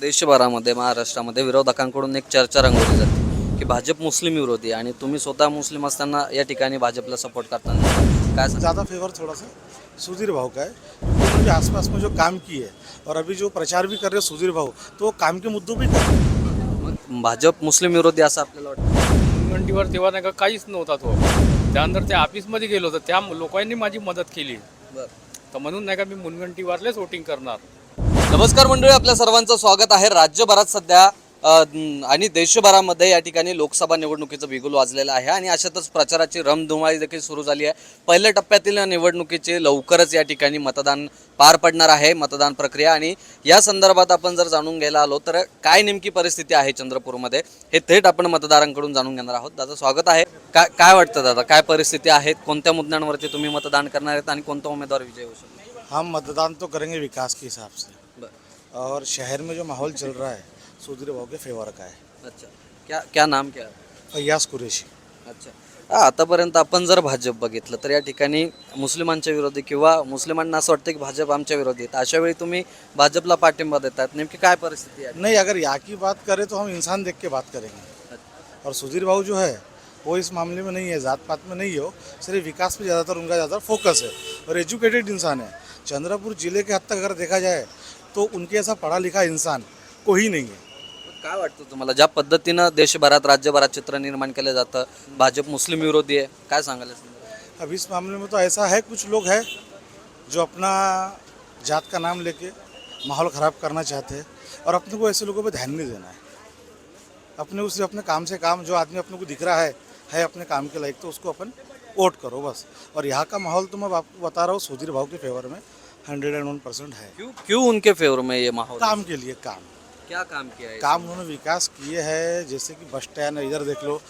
देशभरामध्ये महाराष्ट्रामध्ये विरोधकांकडून एक चर्चा रंगवली जाते की भाजप मुस्लिम विरोधी आणि तुम्ही स्वतः मुस्लिम असताना या ठिकाणी भाजपला सपोर्ट करताना काय सांगा ज़्यादा फेवर थोड़ा सा सुधीर भाव का है क्योंकि आसपास में जो काम किए और अभी जो प्रचार भी कर रहे हैं सुधीर भाव तो वो काम के मुद्दों पे कर रहे हैं? मग भाजप मुस्लिम विरोधी असं आपल्याला वाटतं? मुनगंटीवर तेव्हा नाही का काहीच नव्हता तो. त्यानंतर त्या ऑफिसमध्ये गेलो होतो. त्या लोकांनी माझी मदत केली. तर म्हणून नाही का मी मुनगंटीवरलेच वोटिंग करणार. नमस्कार मंडळी आपल्या सर्वांचं स्वागत आहे. राज्यभरात सध्या आणि देशभरामध्ये या ठिकाणी लोकसभा निवडणुकीचं बिगुल वाजलेलं आहे आणि अशातच प्रचाराची रमधुमाळी देखील सुरू झाली आहे. पहिल्या टप्प्यातील निवडणुकीचे लवकरच या ठिकाणी मतदान पार पडणार आहे मतदान प्रक्रिया. आणि या संदर्भात आपण जर जाणून घ्यायला आलो तर काय नेमकी परिस्थिती आहे चंद्रपूरमध्ये? हे थेट आपण मतदारांकडून जाणून घेणार आहोत. दादा स्वागत आहे. काय काय वाटतं दादा? काय परिस्थिती आहे कोणत्या मुद्द्यांवरती तुम्ही मतदान करणार आहेत? आणि कोणता उमेदवार विजय होऊ शकतो? हम मतदान तो करेंगे विकास के हिसाब से। और शहर में जो माहौल चल रहा है सुधीर भाव के फेवर का है। अच्छा क्या क्या नाम क्या है? फैयाज कुरेशी। अच्छा हा, आतापर्यंत आपण जर भाजप बघितलं तर या ठिकाणी मुस्लिमांच्या विरोधी किंवा मुस्लिमांना असं वाटतं की भाजप आमच्या विरोधी आहेत अशा वेळी तुम्ही भाजपला पाठिंबा देतात नेमकी काय परिस्थिती आहे? नहीं अगर यहाँ की बात करें तो हम इंसान देख के बात करेंगे। और सुधीर भाव जो है वो इस मामले में नहीं है जात पात में नहीं हो सिर्फ विकास पे ज़्यादातर उनका ज़्यादा फोकस है। और एजुकेटेड इंसान है। चंद्रपुर जिले के हद तक अगर देखा जाए तो उनके ऐसा पढ़ा लिखा इंसान कोई नहीं है। काय वाटतं तुम्हाला? ज्या पद्धतीनं देशभरात राज्यभरात चित्र निर्माण केलं जातं भाजप मुस्लिम विरोधी आहे काय सांगाल या अब इस मामले में तो ऐसा है कुछ लोग हैं जो अपना जात का नाम लेके माहौल ख़राब करना चाहते हैं और अपने को ऐसे लोगों पे ध्यान नहीं देना है। अपने उसे अपने काम से काम जो आदमी अपने को दिख रहा है है अपने काम के लायक तो उसको अपन वोट करो बस। और यहाँ का माहौल तो मैं आपको बता रहा हूँ सुधीर भाव के फेवर में। हंड्रेड एंड वन परसेंट है। क्यों क्यों उनके फेवर में ये माहौल? काम के लिए काम। क्या काम किया है? काम उन्होंने विकास किए हैं जैसे कि बस स्टैंड इधर देख लो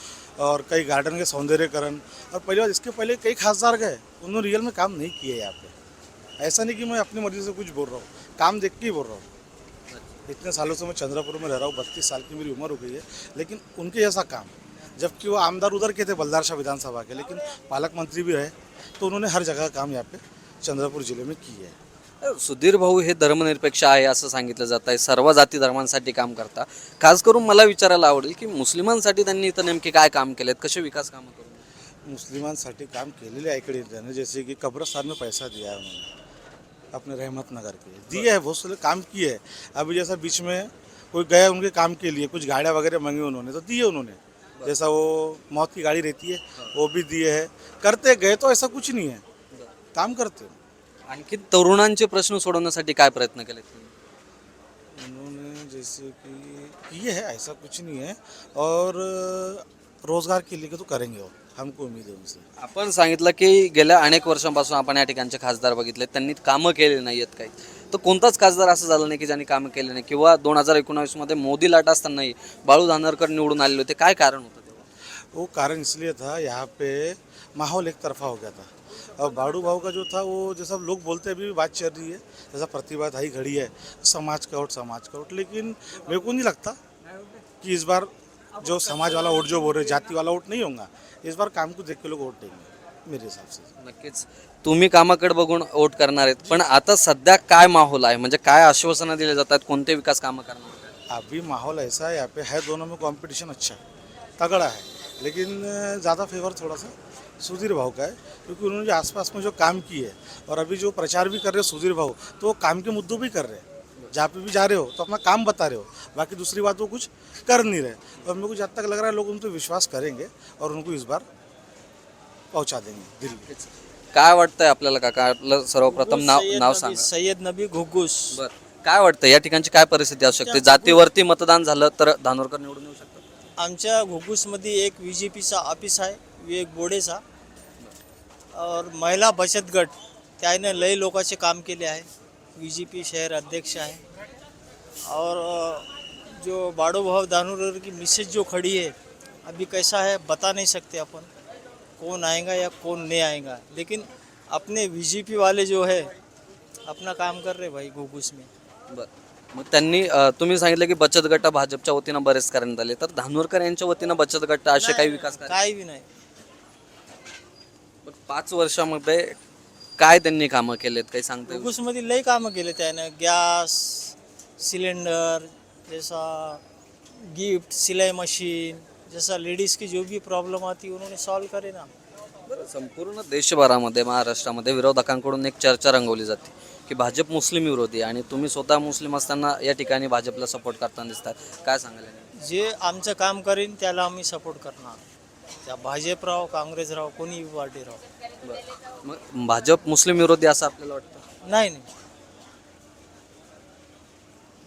और कई गार्डन के सौंदर्यकरण और पहली बार इसके पहले कई खासदार गए उन्होंने रियल में काम नहीं किए यहाँ पे। ऐसा नहीं कि मैं अपनी मर्ज़ी से कुछ बोल रहा हूँ काम देख के ही बोल रहा हूँ। इतने सालों से मैं चंद्रपुर में रह रहा हूँ बत्तीस साल की मेरी उम्र हो गई है लेकिन उनके जैसा काम जबकि वो आमदार उधर के थे बल्दार शाह विधानसभा के लेकिन पालक मंत्री भी रहे तो उन्होंने हर जगह काम यहाँ पे चंद्रपुर ज़िले में किए है। सुधीर भाऊ हे धर्मनिरपेक्ष आहे असं सांगितलं जात आहे. सर्व जाती धर्मांसाठी काम करता. खास करून मला विचारायला आवडेल की मुस्लिमांसाठी त्यांनी इथं नेमके काय काम केलेत? कसे विकास कामं करून मुस्लिमांसाठी काम केलेले आहे इकडे त्याने जैसे कि कब्रस्तान में पैसा दिया है उन्होंने अपने रहमत नगर के. दिए है बहुत सारे काम किए है. अभी जैसा बीच में कोई गया उनके काम के लिए कुछ गाड़ियाँ वगैरह मांगी उन्होंने तो दिए उन्होंने. जैसा वो मौत की गाड़ी रहती है वो भी दिए है. करते गए तो ऐसा कुछ नहीं है. काम करते हैं। आणखी तरुणांचे प्रश्न सोडवण्यासाठी काय प्रयत्न? उन्होंने जैसे कि किए है ऐसा कुछ नहीं है। और रोज़गार के लिए तो करेंगे वो हमको उम्मीद है उनसे। आपण सांगितलं की गेल्या अनेक वर्षांपासून आपण या ठिकाणचे खासदार बघितले त्यांनी कामं केले नाही आहेत काही. तर कोणताच खासदार असं झालं नाही की ज्यांनी कामं केले नाही किंवा दोन हजार एकोणावीसमध्ये मोदी लाट असतानाही बाळू धानरकर निवडून आलेले होते काय कारण होतं? वो कारण इसलिए था यहाँ पे माहौल एक तरफा हो गया था। और बाड़ू भाव का जो था वो जैसा लोग बोलते हैं अभी भी बात चल रही है जैसा प्रतिभा आई घड़ी है समाज का वोट समाज का वोट लेकिन मेरे को नहीं लगता कि इस बार जो समाज वाला वोट जो बोल रहे जाति वाला वोट नहीं होगा। इस बार काम को देख के लोग वोट देंगे मेरे हिसाब से। नक्कीच। तुम्ही कामाकडे बघून वोट करणार आहेत पण आता सध्या काय माहोल आहे? म्हणजे काय आश्वासनं दिले जातात कोणते विकास कामं करणार? अभी माहौल ऐसा है यहाँ पे है दोनों में कंपटीशन अच्छा है तगड़ा है। लेकिन ज़्यादा फेवर थोड़ा सा सुधीर भाव का है क्योंकि उन्होंने जो आसपास में जो काम किए है और अभी जो प्रचार भी कर रहे हैं सुधीर भाव तो वो काम के मुद्दों भी कर रहे हैं। जहाँ पे भी जा रहे हो तो अपना काम बता रहे हो बाकी दूसरी बात वो कुछ कर नहीं रहे। और मेरे को जब तक लग रहा है लोग उन पर विश्वास करेंगे और उनको इस बार पहुँचा देंगे दिल्ली। काय वाटतंय आपल्याला काका? आपलं सर्वप्रथम नाव नाव सांगा. सय्यद नबी घुग्गूस बर. काय वाटतं या ठिकाणची काय परिस्थिती असू शकते? जातीवरती मतदान झालं तर धानोरकर निवडून येऊ शकतात. आमच्या घुग्गूसमध्ये एक व्ही जी पीचा ऑफ़िस आहे. विवेक बोडेचा और महिला बचत गट, त्याने लय लोकांचे काम केले आहे. व्ही जी पी शहर अध्यक्ष आहे. और जो बाड़ो भाव दानूर की मिसेज जो खड़ी है अभी कैसा है बता नहीं सकते अपन कौन आएगा या कौन नहीं आएगा. लेकिन अपने वी वाले जो है, अपना काम कर रहे भाई घुग्गूस में. बर. मग त्यांनी अं, तुम्ही सांगितलं की बचत गट भाजपच्या वतीनं बरेच करण्यात आले. तर धानोरकर यांच्या वतीनं बचत गट असे काही विकास कार्य काही बी नाही. मग पाच वर्षामध्ये काय त्यांनी कामं केलेत? काही सांगता येईल? मध्ये लई कामं केले त्यानं. गॅस सिलेंडर जैसा गिफ्ट सिलाई मशीन जैसा लेडीज़ की जो भी प्रॉब्लम आती है उन्होंने सॉल्व करे ना बरं संपूर्ण देशभरामध्ये महाराष्ट्रामध्ये विरोधकांकडून एक चर्चा रंगवली जाते. की भाजप मुस्लिम विरोधी आणि तुम्ही स्वतः मुस्लिम असताना या ठिकाणी भाजपला सपोर्ट करताना दिसतात काय सांगाल याने? जे आमचं काम करीन त्याला आम्ही सपोर्ट करणार. त्या भाजप राहो काँग्रेस राहो कोणी पार्टी राहो मग भाजप मुस्लिम विरोधी असं आपल्याला वाटतं? नाही नाही.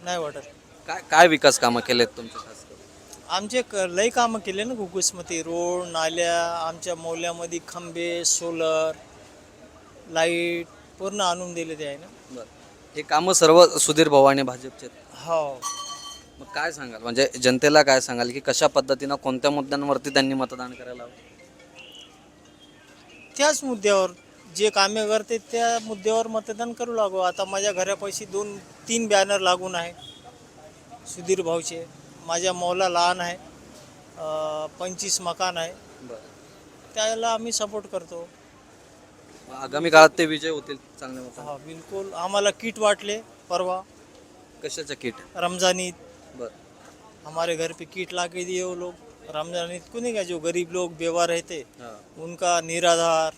नाही वाटत. काय काय विकास कामं केलेत तुमच्या खास करून? आमचे क लई कामं केले ना घुगुसमध्ये रोड नाल्या आमच्या मौल्यामध्ये खंबे सोलर लाइट पूर्ण आणून दिले ते आहे ना. बरं. हे कामं सर्व सुधीर भाऊ आणि भाजपचे आहेत. हो. मग काय सांगाल? म्हणजे जनतेला काय सांगाल की कशा पद्धतीनं कोणत्या मुद्द्यांवरती त्यांनी मतदान करायला हवं? त्याच मुद्द्यावर जे कामे करते त्या मुद्द्यावर मतदान करू लागू. आता माझ्या घरापाशी दोन तीन बॅनर लागून आहे. सुधीर भाऊचे. माझ्या मौला लहान आहे. पंचवीस मकान आहे. त्याला आम्ही सपोर्ट करतो. आगामी काळात ते विजय होतील चांगल्या मताने. हा बिलकुल. आम्हाला किट वाटले परवा. कशाचं किट? रमजान ईद बरं. हमारे घर पे किट ला के दिए वो लोग. रमजान ईद को नहीं क्या जो गरीब लोग बेवा रहते हां. उनका निराधार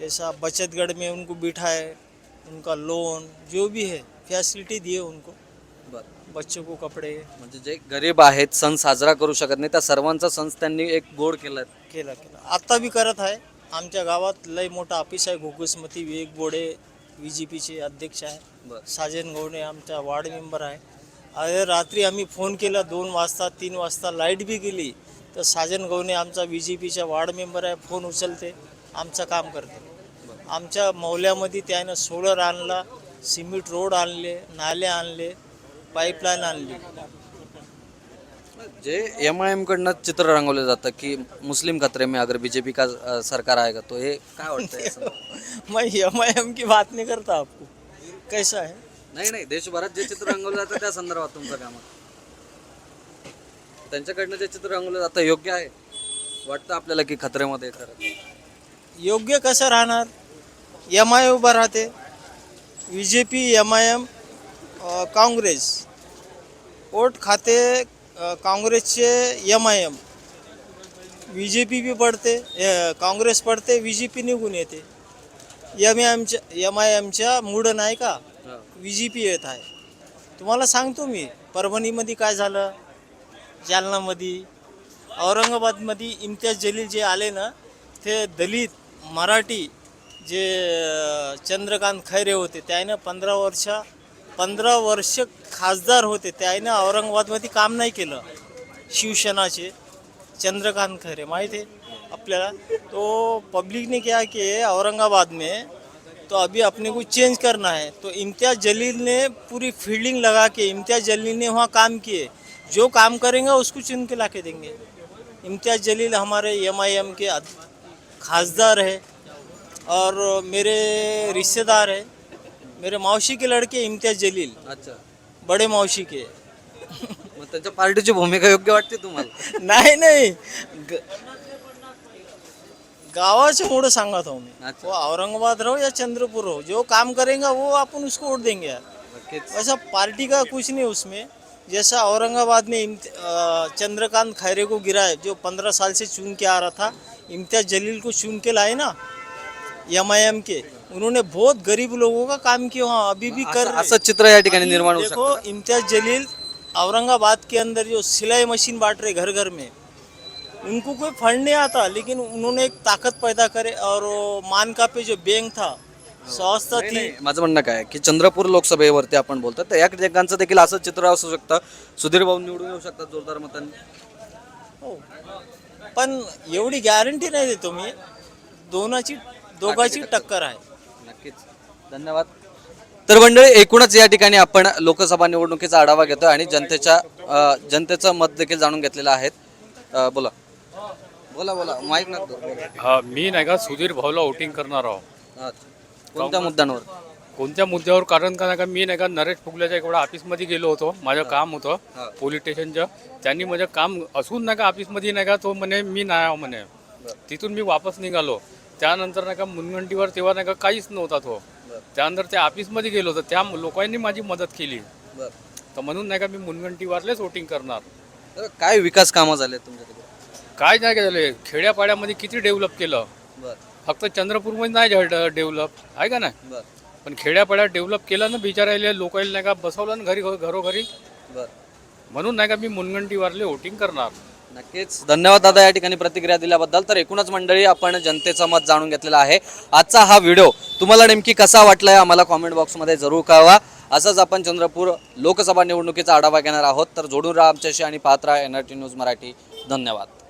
जैसा बचत गढ़ में उनको बिठाए उनका लोन जो भी है फैसिलिटी दिए उनको। बरं. बच्चों को कपड़े। म्हणजे जे गरीब आहेत सण साजरा करू शकत नाही त्या सर्वांचा सण त्यांनी एक गोड केलाय. केला केला. आता बी करत आहे. आमच्या गावात लय मोठा ऑफिस आहे. घुगुसमती विवेक बोडे व्ही जी पीचे अध्यक्ष आहे. साजन गवणे आमचा वार्ड मेंबर आहे. अरे रात्री आम्ही फोन केला दोन वाजता तीन वाजता लाइट बी गेली. तर साजन गवणे आमचा व्ही जी पीचा वार्ड मेंबर आहे. फोन उचलते आमचं काम करते. आमच्या मौल्यामध्ये त्यानं सोलर आणला सिमेंट रोड आणले नाले आणले पाईपलाईन आणली. जे एम आय एम कडनं चित्र रंगवलं जातं की मुस्लिम खतरे में अगर बीजेपी का अ, सरकार आएगा तो हे काय वाटतंय असं? मैं एम आई एम की बात नहीं करता आपको. कैसा है? नाही नाही देशभरात जे चित्र रंगवलं जातं त्या संदर्भात तुमचं काम आहे. त्यांच्याकडनं जे चित्र रंगवलं जातं योग्य आहे? वाटतं आपल्याला की खतऱ्यामध्ये आहे खरं? योग्य कसं राहणार? एम आय उभं राहते. B J P M I M Congress. Vote खाते काँग्रेसचे M I M B J P बी पडते काँग्रेस पडते बी जे पी निघून येते. एम आय एमच्या एम आय एमच्या मूड नाही का? बी जे पी येत आहे. तुम्हाला सांगतो मी परभणीमध्ये काय झालं? जालनामध्ये औरंगाबादमध्ये इम्तियाज जलील जे आले ना ते दलित मराठी जे चंद्रकांत खैरे होते त्यानं पंधरा वर्ष पंधरा वर्ष खासदार होते. त्याने औरंगाबादमध्ये काम नाही केलं. शिवसेनाचे. चंद्रकांत खरे माहिती है आपल्याला. तो पब्लिक ने क्या कि औरंगाबाद में तो अभी अपने को चेंज करना है. तो इम्तियाज जलील ने पूरी फील्डिंग लगा के इम्तियाज जलील ने वहाँ काम किए. जो काम करेंगे उसको चुन के ला के देंगे. इम्तियाज जलील हमारे एम आई एम के खासदार है और मेरे रिश्तेदार है. मेरे मौसी के लड़के इम्तियाज़ जलील। अच्छा। बड़े मावशी के। मग त्यांच्या पार्टीची भूमिका योग्य वाटते तुम्हाला? नाही नाही. ग- गावाचे मुळे सांगत हो मी. अच्छा. वो औरंगाबाद रहो या चंद्रपुर रहो. जो काम करेगा वो अपन उसको वोट देंगे यार. नक्कीच. वैसा पार्टी का कुछ नहीं उसमें। जैसा औरंगाबाद में इम्त- अ, चंद्रकांत खैरे को गिराए जो पंद्रह साल से चुन के आ रहा था इम्तियाज़ जलील को चुन के लाए ना एम आई एम के। उन्होंने बहुत गरीब लोगों का काम किया वहाँ अभी भी कर असं रहे असं चित्र या ठिकाणी निर्माण होऊ देखो इम्तियाज जलील औरंगाबाद के अंदर जो सिलाई मशीन बांट रहे घर घर में उनको कोई फंड नहीं आता लेकिन उन्होंने एक ताकत पैदा करे और वो मानका पे जो बैंक था संस्था नाही, थी। नाही, माझं म्हणणं काय आहे की चंद्रपूर लोकसभेवरती आपण बोलतो तर या ठिकाणचं देखील असं चित्र असू शकतं. सुधीर भाऊ निवडून येऊ शकतात जोरदार मतांनी. हो. पण एवढी गॅरंटी नाही देतो मी. दोनाची दोघाची टक्कर आहे. नक्कीच. धन्यवाद. तर मंडळी एकूणच या ठिकाणी आपण लोकसभा निवडणुकीचा आढावा घेतो आणि जनतेच्या जनतेचं मत देखील जाणून घेतलेलं आहे बोला. बोला बोला. नका हा मी नाही का सुधीर भाऊला वोटिंग करणार आहो. कोणत्या मुद्द्यांवर? कोणत्या मुद्द्यावर? कारण का नाही का मी नाही का नरेश फुगल्याच्या इकडं ऑफिसमध्ये गेलो होतो. माझं काम होतं. पोलीस स्टेशनचं त्यांनी माझं काम असून नाही का ऑफिसमध्ये नाही का तो म्हणे मी नाही म्हणे. तिथून मी वापस निघालो. त्यानंतर नाही का मुनगंटीवर तेव्हा नाही का काहीच नव्हता तो. त्यानंतर त्या ऑफिसमध्ये गेलो होतो. त्या लोकांनी माझी मदत केली. तर म्हणून नाही का मी मुनगंटीवारलेच वोटिंग करणार. तर काय विकास कामं झाले तुमच्या काय नाही का झाले? खेड्यापाड्यामध्ये किती डेव्हलप केलं? फक्त चंद्रपूरमध्ये नाही डेव्हलप आहे का नाही? पण खेड्यापाड्यात डेव्हलप केलं ना बिचारायला लोकांना नाही का बसवलं ना घरी घरोघरी. म्हणून नाही का मी मुनगंटीवारले वोटिंग करणार. नक्कीच. धन्यवाद दादा या ठिकाणी प्रतिक्रिया दिल्याबद्दल. तर एकूणच मंडळी आपण जनतेचं मत जाणून घेतलेलं आहे. आजचा हा व्हिडिओ तुम्हाला नेमकी कसा वाटलाय आम्हाला कॉमेंट बॉक्समध्ये जरूर कळवा. असंच आपण चंद्रपूर लोकसभा निवडणुकीचा आढावा घेणार आहोत. तर जोडून राहा आमच्याशी आणि पाहत राहा एन न्यूज मराठी. धन्यवाद.